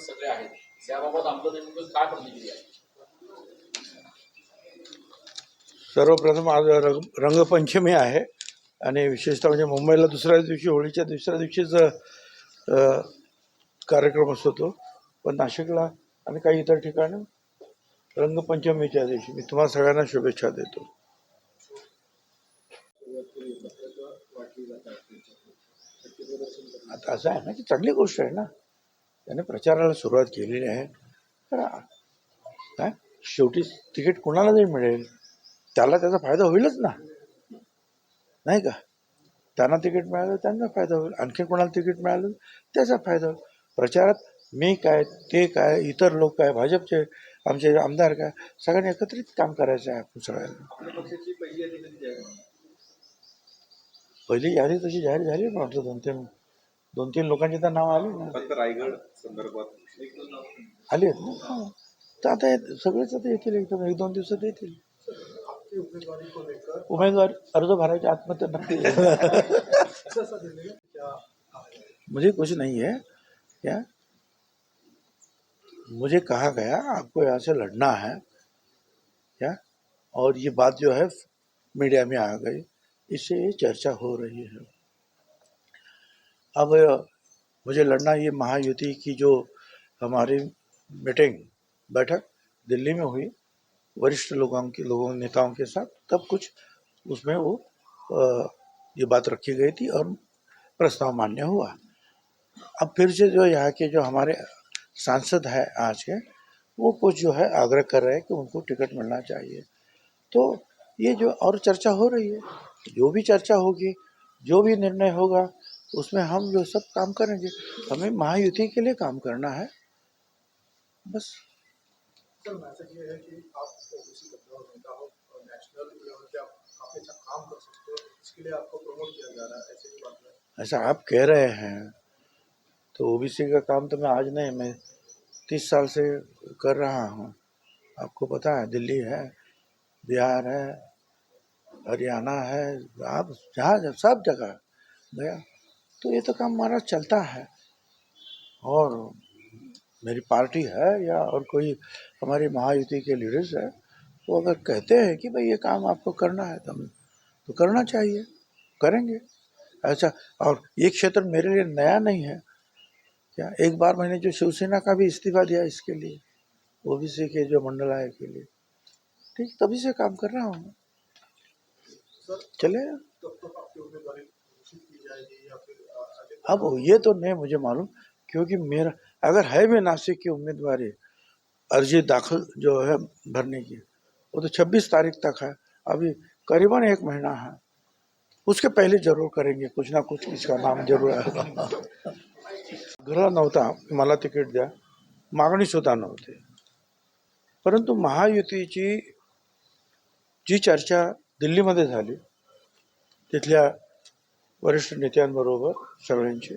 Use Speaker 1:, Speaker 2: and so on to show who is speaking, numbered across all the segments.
Speaker 1: सगळे आहेत. त्याबाबत आपलं नेमकं काय प्रतिक्रिया आहे?
Speaker 2: सर्वप्रथम आज रंग रंगपंचमी आहे आणि विशेषतः म्हणजे मुंबईला दुसऱ्या दिवशी होळीच्या दुसऱ्या दिवशीच कार्यक्रम असतो तो. पण नाशिकला आणि काही इतर ठिकाणी रंगपंचमीच्या दिवशी मी तुम्हाला सगळ्यांना शुभेच्छा देतो. आता असं आहे ना की चांगली गोष्ट आहे ना? त्याने प्रचाराला सुरुवात केलेली आहे. तर काय शेवटी तिकीट कोणाला जरी मिळेल त्याला त्याचा फायदा होईलच ना. नाही का? त्यांना तिकीट मिळालं त्यांना फायदा होईल. आणखी कोणाला तिकीट मिळालं त्याचा फायदा होईल. प्रचारात मी काय ते काय इतर लोक काय भाजपचे आमचे आमदार काय सगळ्यांनी एकत्रित काम करायचं आहे आपण सगळ्यांना.
Speaker 3: पहिली यादी
Speaker 2: तशी जाहीर झाली ना वाटतं दोन तीन दोन तीन लोकांची तर नावं आली. ना
Speaker 3: फक्त रायगड संदर्भात.
Speaker 2: आली आहेत ना? हाँ. तर आता हे सगळेच आता येतील एकदम एक दोन दिवसात येतील. उमेदवार अर्ज़ भरायच्या आत्महत्या नक्की मुझे कुछ नहीं है क्या मुझे कहा गया आपको यहाँ से लड़ना है क्या और ये बात जो है मीडिया में आ गई इससे ये चर्चा हो रही है। अब मुझे लड़ना ये महायुति की जो हमारी मीटिंग बैठक दिल्ली में हुई वरिष्ठ लोगों के लोगों नेताओं के साथ तब कुछ उसमें वो अ, ये बात रखी गई थी और प्रस्ताव मान्य हुआ। अब फिर से जो यहाँ के जो हमारे सांसद है आज के वो कुछ जो है आग्रह कर रहे हैं कि उनको टिकट मिलना चाहिए। तो ये जो और चर्चा हो रही है जो भी चर्चा होगी जो भी निर्णय होगा उसमें हम जो सब काम करेंगे हमें महायुति के लिए काम करना है। बस।
Speaker 4: सर मैसेज ये है कि आप ओबीसी बदलाव नेता हो और नेशनल लेवल पे आप काफी अच्छा काम कर सकते हो इसके लिए आपको प्रमोट किया जा रहा है ऐसी भी बात है?
Speaker 2: ऐसा आप कह रहे हैं तो ओबीसी का काम तो मैं आज नहीं मैं तीस साल से कर रहा हूँ। आपको पता है दिल्ली है बिहार है हरियाणा है आप जहाँ सब जगह गया। तो ये तो काम हमारा चलता है। और मेरी पार्टी है या और कोई हमारी महायुति के लीडर्स है वो अगर कहते हैं कि भाई ये काम आपको करना है तो तो करना चाहिए करेंगे। ऐसा और ये क्षेत्र मेरे लिए नया नहीं है। क्या एक बार मैंने जो शिवसेना का भी इस्तीफा दिया इसके लिए ओबीसी के जो मंडल आय के लिए ठीक तभी से काम कर रहा हूँ। चले।
Speaker 4: तब तक
Speaker 2: अब ये तो नहीं मुझे मालूम, क्योंकि मेरा, अगर है भी नासिक की उम्मीदवारी, अर्जी दाखिल जो है भरने की, वो तो 26 तारीख तक है, अभी करीबन एक महीना है, उसके पहले ज़रूर करेंगे, कुछ ना कुछ इसका नाम ज़रूर आएगा घरा नव्हता मला तिकीट द्या, मागणी सुद्धा नव्हती, परंतु महायुतीची जी चर्चा दिल्लीमध्ये झाली, तिथल्या वरिष्ठ नेत्यांबरोबर सगळ्यांची.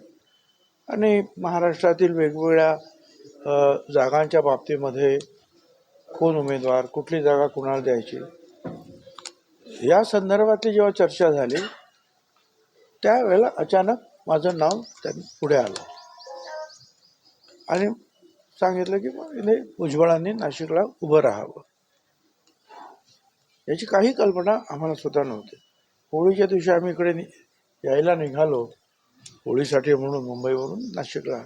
Speaker 2: आणि महाराष्ट्रातील वेगवेगळ्या जागांच्या बाबतीमध्ये कोण उमेदवार कुठली जागा कुणाला द्यायची? या संदर्भातली जेव्हा चर्चा झाली त्यावेळेला अचानक माझं नाव त्यांनी पुढे आलं. आणि सांगितलं की मग इथे भुजबळांनी नाशिकला उभं राहावं. याची काही कल्पना आम्हाला सुद्धा नव्हती. होळीच्या दिवशी आम्ही इकडे यायला निघालो. होळीसाठी म्हणून मुंबईवरून नाशिकला.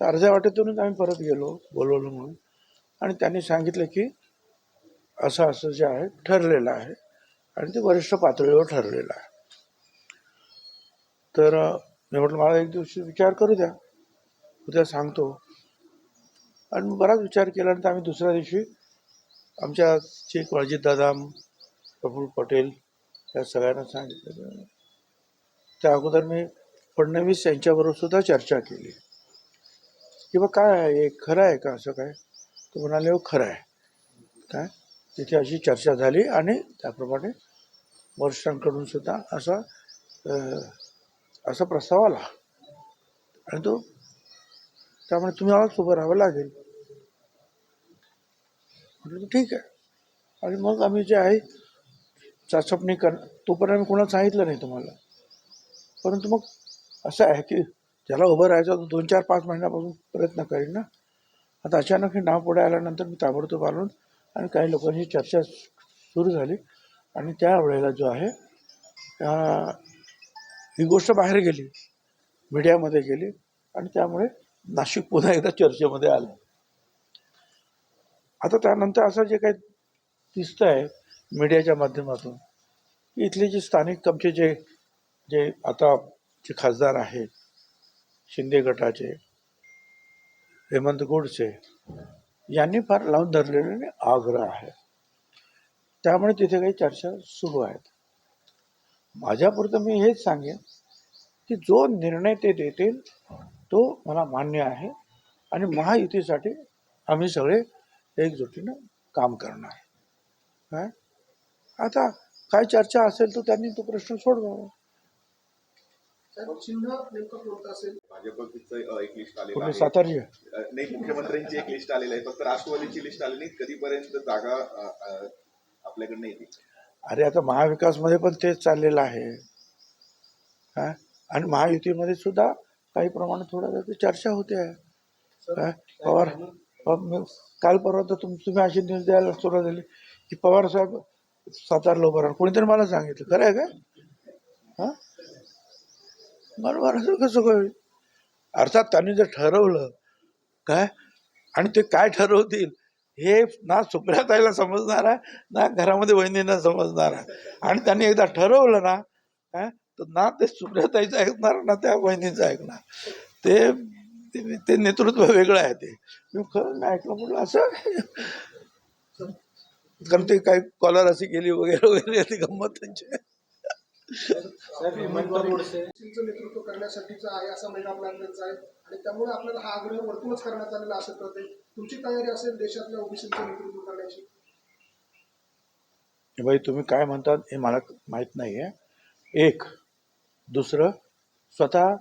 Speaker 2: तर अर्ध्या वाटेतूनच आम्ही परत गेलो बोलवलं म्हणून. आणि त्यांनी सांगितलं की असं असं जे आहे ठरलेलं आहे. आणि ते वरिष्ठ पातळीवर ठरलेलं आहे. तर मी म्हटलं मला एक दिवशी विचार करू द्या. उद्या सांगतो. आणि बराच विचार केल्यानंतर आम्ही दुसऱ्या दिवशी आमच्या चेक अजितदादा प्रफुल्ल पटेल या सगळ्यांना सांगितलं. त्या अगोदर मी फडणवीस यांच्याबरोबर सुद्धा चर्चा केली. की बा काय आहे? हे खरं आहे का असं काय? तो म्हणाले हो खरं आहे. काय? तिथे अशी चर्चा झाली आणि त्याप्रमाणे वरिष्ठांकडून सुद्धा असा असा प्रस्ताव आला. आणि तो त्यामुळे तुम्ही आज उभं राहावं लागेल. म्हटलं ठीक आहे. आणि मग आम्ही जे आहे चाचपणी कर तोपर्यंत मी कोणाला सांगितलं नाही तुम्हाला? परंतु मग असं आहे की ज्याला उभं राहायचं तो दोन चार पाच महिन्यापासून प्रयत्न करेन ना. आता अचानक हे नाव पुढे आल्यानंतर मी ताबडतोब आलो आणि काही लोकांची चर्चा सुरू झाली. आणि त्यावेळेला जो आहे त्या- ही गोष्ट बाहेर गेली. मीडियामध्ये गेली आणि त्यामुळे नाशिक पुन्हा एकदा चर्चेमध्ये आलं. आता त्यानंतर असं जे काही दिसतं आहे मीडियाच्या माध्यमातून की इथले जे स्थानिक आमचे जे जे आता जे खासदार आहेत शिंदे गटाचे हेमंत गोडसे यांनी फार लावून धरलेले आग्रह आहे. त्यामुळे तिथे काही चर्चा सुरू आहेत. माझ्यापुरतं मी हेच सांगेन की जो निर्णय ते देतील तो मला मान्य आहे आणि महायुतीसाठी आम्ही सगळे एकजुटीनं काम करणार काय आता काय चर्चा असेल तर त्यांनी तो प्रश्न सोडवावा.
Speaker 4: साहेब चिन्ह नेमकं कोणतं असेल?
Speaker 3: भाजपचं एक लिस्ट आलेलं
Speaker 2: कुठे
Speaker 3: आहे.
Speaker 2: सातारचे.
Speaker 3: अ, नाही मुख्यमंत्र्यांची एक लिस्ट आलेली आहे. फक्त राष्ट्रवादीची लिस्ट आली नाही. कधीपर्यंत जागा आपल्याकडनं येते?
Speaker 2: अरे आता महाविकासमध्ये पण तेच चाललेलं आहे. काय आणि महायुतीमध्ये सुद्धा काही प्रमाणात थोडा चर्चा होते. आहे पवार काल परवा तर तुम तुम्ही अशी न्यूज द्यायला सुरुवात झाली की पवार साहेब सातारला उभं राहणार. कोणीतरी मला सांगितलं. खरं आहे का? हां? बरोबर असं कसं होईल अर्थात त्यांनी जर ठरवलं काय? आणि ते काय ठरवतील हे ना सुप्रियाताईला समजणार आहे ना घरामध्ये वहिनींना समजणार आहे. आणि त्यांनी एकदा ठरवलं ना काय? तर ना ते सुप्रियाताईचं ऐकणार ना त्या वहिनीचं ऐकणार. ते ते- ते नेतृत्व वेगळं आहे ते. मी खरं नाही ऐकलं म्हटलं असं? कारण ते काही कॉलर अशी गेली वगैरे वगैरे ती गंमत त्यांची.
Speaker 4: नेतृत्व करण्यासाठीचा आहे असा महिना प्लॅन त्यांचा आहे. आणि त्यामुळे आपल्याला हा आग्रह वरतूनच करण्यात आलेला असं कळते तुमची तयारी असेल देशातल्या ओबीसीचं नेतृत्व करण्याची.
Speaker 2: भाई तुम्ही काय म्हणतात हे मला माहीत नाही आहे एक दुसरं स्वतः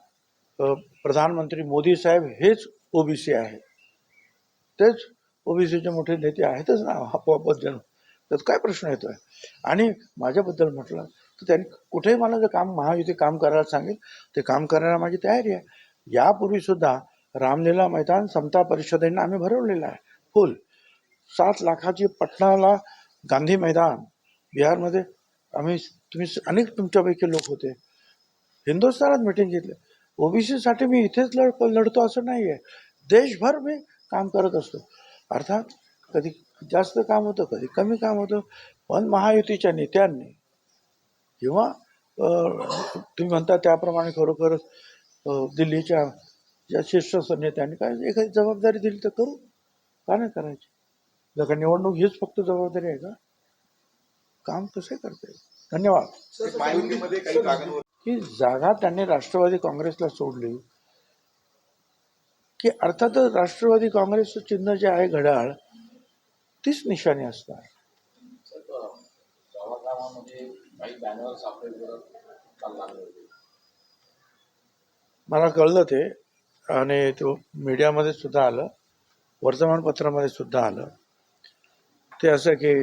Speaker 2: प्रधानमंत्री मोदी साहेब हेच ओबीसी आहेत तेच ओबीसीचे मोठे नेते आहेतच ना आपोआपच जण त्यात काय प्रश्न येतोय? आणि माझ्याबद्दल म्हटलं तर त्यांनी कुठेही मला जर काम महायुती काम करायला सांगेल ते काम करायला माझी तयारी आहे. यापूर्वी सुद्धा रामलीला मैदान समता परिषदेनं आम्ही भरवलेलं आहे. फुल. सात लाखाची पटणाला गांधी मैदान. बिहारमध्ये आम्ही तुम्ही अनेक तुमच्यापैकी लोक होते. हिंदुस्थानात मिटिंग घेतली. ओबीसीसाठी मी इथेच लढ लढतो असं नाही आहे देशभर मी काम करत असतो. अर्थात कधी जास्त काम होतं कधी कमी काम होतं. पण महायुतीच्या नेत्यांनी किंवा तुम्ही म्हणता त्याप्रमाणे खरोखरच अं, दिल्लीच्या ज्या शीर्ष नेत्यांनी काय एखादी जबाबदारी दिली तर करू? का नाही करायची? जर का निवडणूक हीच फक्त जबाबदारी आहे का? काम कसे करते धन्यवाद.
Speaker 3: काही जागांवर
Speaker 2: की जागा त्यांनी राष्ट्रवादी काँग्रेसला सोडली. की अर्थातच राष्ट्रवादी काँग्रेसचं चिन्ह जे आहे घड्याळ तीच निशाणी असणार.
Speaker 1: काही बॅनर्स आपल्या विरोधात काल लागले होते
Speaker 2: मला कळलं ते आणि तो मीडियामध्ये सुद्धा आलं वर्तमानपत्रामध्ये सुद्धा आलं. ते असं की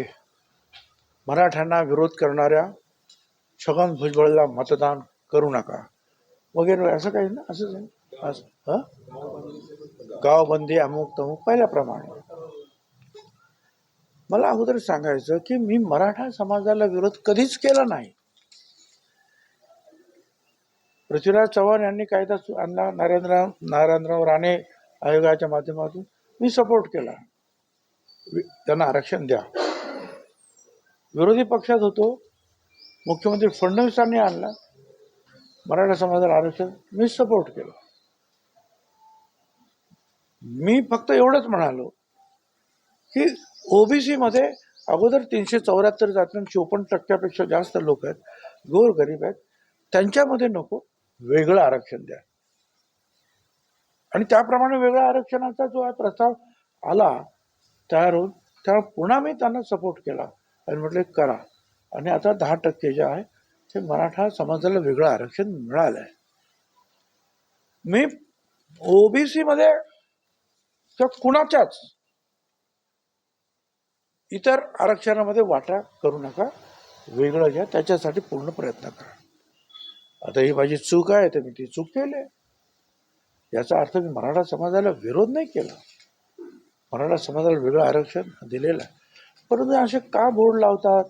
Speaker 2: मराठ्यांना विरोध करणाऱ्या छगन भुजबळला मतदान करू नका. वगैरे असं काही ना असंच आहे असं हं? गावबंदी अमुक तमुक पहिल्याप्रमाणे. मला अगोदर सांगायचं की मी मराठा समाजाला विरोध कधीच केला नाही. पृथ्वीराज चव्हाण यांनी कायदा आणला नरेंद्र नारायणराव राणे आयोगाच्या माध्यमातून मी सपोर्ट केला. वि- त्यांना आरक्षण द्या. विरोधी पक्षात होतो. मुख्यमंत्री फडणवीसांनी आणला. मराठा समाजाला आरक्षण मी सपोर्ट केलं. मी फक्त एवढंच म्हणालो की ओबीसीमध्ये अगोदर तीनशे चौऱ्याहत्तर जातीनं चोपन्न टक्क्यापेक्षा जास्त लोक आहेत गोर गरीब आहेत त्यांच्यामध्ये नको वेगळं आरक्षण द्या. आणि त्याप्रमाणे वेगळ्या आरक्षणाचा जो आहे प्रस्ताव आला तयार होऊन त्या पुन्हा मी त्यांना सपोर्ट केला आणि म्हटले करा. आणि आता दहा टक्के जे आहे ते मराठा समाजाला वेगळं आरक्षण मिळालं आहे मी ओबीसीमध्ये किंवा कुणाच्याच इतर आरक्षणामध्ये वाटा करू नका. वेगळं घ्या. त्याच्यासाठी पूर्ण प्रयत्न करा. आता ही माझी चूक आहे तर मी ती चूक केली आहे. याचा अर्थ मी मराठा समाजाला विरोध नाही केला. मराठा समाजाला वेगळं आरक्षण दिलेलं आहे. परंतु असे का बोर्ड लावतात?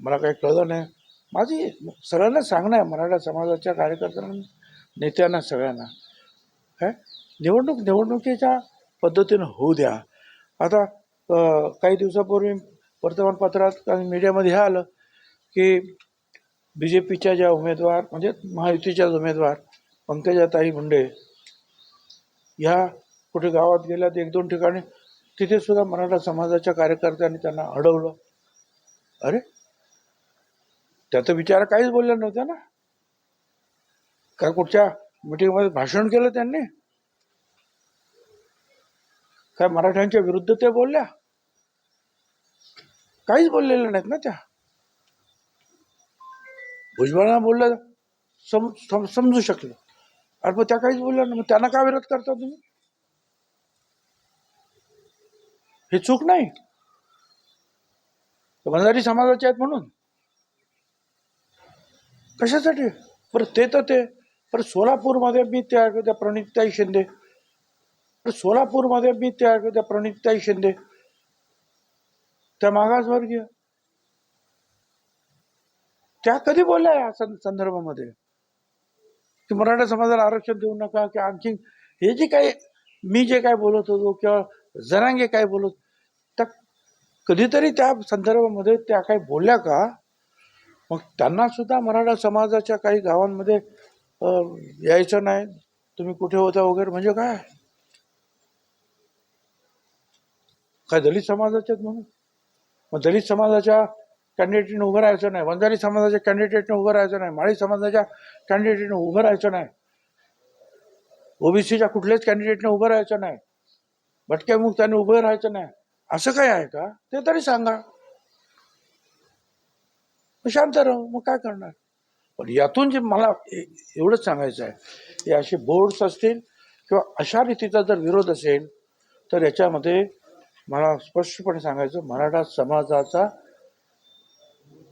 Speaker 2: मला काही कळलं नाही. माझी सगळ्यांना सांगणं आहे मराठा समाजाच्या कार्यकर्त्यांना नेत्यांना सगळ्यांना. काय निवडणूक निवडणुकीच्या पद्धतीनं होऊ द्या. आता काही दिवसापूर्वी वर्तमानपत्रात आणि मीडियामध्ये हे आलं की बी जे पीच्या ज्या उमेदवार म्हणजे महायुतीच्या उमेदवार पंकजाताई मुंडे ह्या कुठे गावात गेल्यात एक दोन ठिकाणी तिथे सुद्धा मराठा समाजाच्या कार्यकर्त्यांनी त्यांना अडवलं. अरे! त्याचं विचार काहीच बोलल्या नव्हत्या ना. काय कुठच्या मिटिंगमध्ये भाषण केलं त्यांनी? काय मराठ्यांच्या विरुद्ध ते बोलल्या? काहीच बोललेल्या नाहीत ना त्या. भुजबळांना बोललं सम सम- समजू शकलं. अरे मग त्या काहीच बोलल्या नाही. मग त्यांना का विरोध करता तुम्ही? हे चूक नाही? बंजारी समाजाचे आहेत म्हणून. कशासाठी? बरं ते तर ते. बरं सोलापूरमध्ये मी त्या त्या प्रणिताई शिंदे. सोलापूरमध्ये मी त्या त्या प्रणिताई शिंदे. त्या मागासवर्गीय त्या कधी बोलल्या या सं- संदर्भामध्ये? की मराठा समाजाला आरक्षण देऊ नका की आणखी हे जे काही मी जे काय बोलत होतो किंवा जरांगे काय बोलत त्या कधीतरी त्या संदर्भामध्ये त्या काही बोलल्या का? मग त्यांना सुद्धा मराठा समाजाच्या काही गावांमध्ये यायचं नाही तुम्ही कुठे होता वगैरे म्हणजे काय? काय दलित समाजाच्यात म्हणून? मग दलित समाजाच्या कॅन्डिडेटने उभं राहायचं नाही वंजारी समाजाच्या कॅन्डिडेटने उभं राहायचं नाही माळी समाजाच्या कॅन्डिडेटने उभं राहायचं नाही ओबीसीच्या कुठल्याच कॅन्डिडेटने उभं राहायचं नाही भटक्यामुक्ताने उभं राहायचं नाही असं काय आहे का? ते तरी सांगा. शांत राहू मग काय करणार? पण यातून जे मला ए- एवढंच सांगायचं आहे की असे बोर्ड्स असतील किंवा अशा रीतीचा जर विरोध असेल तर याच्यामध्ये मला स्पष्टपणे सांगायचं मराठा समाजाचा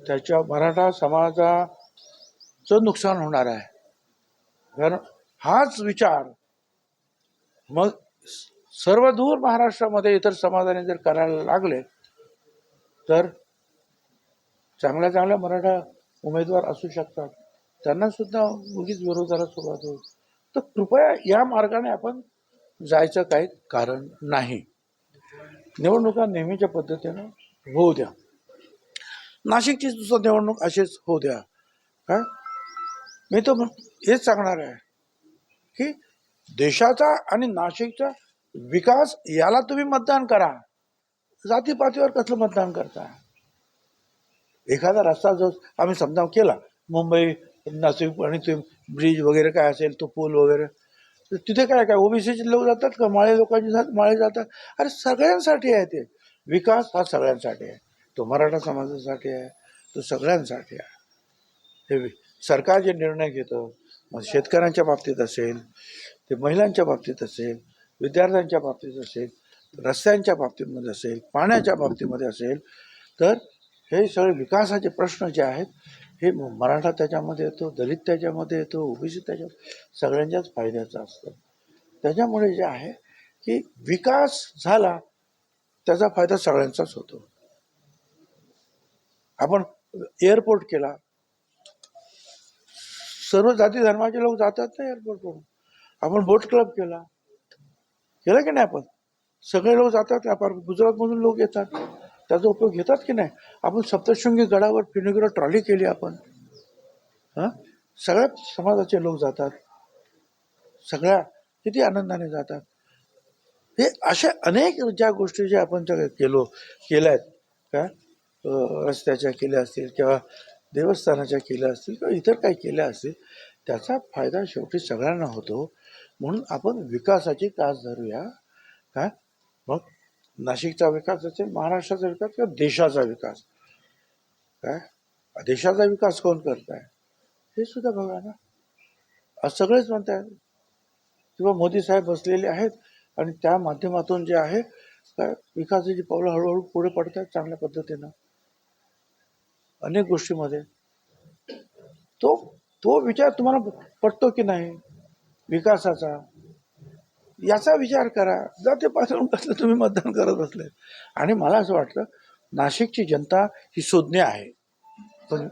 Speaker 2: त्याच्या मराठा समाजाचं नुकसान होणार आहे. कारण हाच विचार मग सर्व दूर महाराष्ट्रामध्ये इतर समाजाने जर करायला लागले तर चांगल्या चांगल्या मराठा उमेदवार असू शकतात. त्यांना सुद्धा उगीच विरोधाला सुरुवात होईल. तर कृपया या मार्गाने आपण जायचं काही कारण नाही. निवडणुका नेहमीच्या पद्धतीनं होऊ द्या. नाशिकची सुद्धा निवडणूक अशीच होऊ द्या. काय मी तर हेच सांगणार आहे की देशाचा आणि नाशिकचा विकास याला तुम्ही मतदान करा. जातीपातीवर कसलं मतदान करता? एखादा रस्ता जो आम्ही समजा केला मुंबई नाशिक आणि ते ब्रिज वगैरे काय असेल तो पूल वगैरे तिथे काय काय ओबीसीचे लोक जातात का? माळे लोकांचे जात माळे जातात. अरे सगळ्यांसाठी आहे ते. विकास हा सगळ्यांसाठी आहे. तो मराठा समाजासाठी आहे. तो सगळ्यांसाठी आहे. हे सरकार जे निर्णय घेतं मग शेतकऱ्यांच्या बाबतीत असेल ते महिलांच्या बाबतीत असेल विद्यार्थ्यांच्या बाबतीत असेल रस्त्यांच्या बाबतीमध्ये असेल पाण्याच्या बाबतीमध्ये असेल तर हे सगळे विकासाचे प्रश्न जे आहेत हे म- मराठा त्याच्यामध्ये येतो दलित त्याच्यामध्ये येतो ओबीसी त्याच्या सगळ्यांच्याच फायद्याचं असतं. त्याच्यामुळे जे आहे की विकास झाला त्याचा फायदा सगळ्यांचाच होतो. आपण एअरपोर्ट केला. सर्व जाती धर्माचे लोक जातात ना एअरपोर्टवरून आपण बोट क्लब केला. केला की नाही आपण? सगळे लोक जातात व्यापार गुजरातमधून लोक येतात. त्याचा उपयोग घेतात की नाही? आपण सप्तशृंगी गडावर फिरणीकडे ट्रॉली केली आपण. हां? सगळ्या समाजाचे लोक जातात. सगळ्या किती आनंदाने जातात. हे अशा अनेक ज्या गोष्टी ज्या आपण त्या केलो केल्या आहेत काय रस्त्याच्या केल्या असतील किंवा देवस्थानाच्या केल्या असतील किंवा इतर काही केल्या असतील त्याचा फायदा शेवटी सगळ्यांना होतो. म्हणून आपण विकासाची कास धरूया काय मग नाशिकचा विकास असेल महाराष्ट्राचा विकास किंवा देशाचा विकास? काय? देशाचा विकास कोण करत आहे हे सुद्धा बघा ना. आज सगळेच म्हणतात किंवा मोदी साहेब बसलेले आहेत आणि त्या माध्यमातून जे आहे काय? विकासाची पावलं हळूहळू पुढे पडत आहेत चांगल्या पद्धतीनं. अनेक गोष्टीमध्ये. तो तो विचार तुम्हाला पटतो की नाही? विकासाचा. याचा विचार करा. जाते पाठवून कसलं तुम्ही मतदान करत असले आणि मला असं वाटतं नाशिकची जनता ही सुज्ञ आहे. पण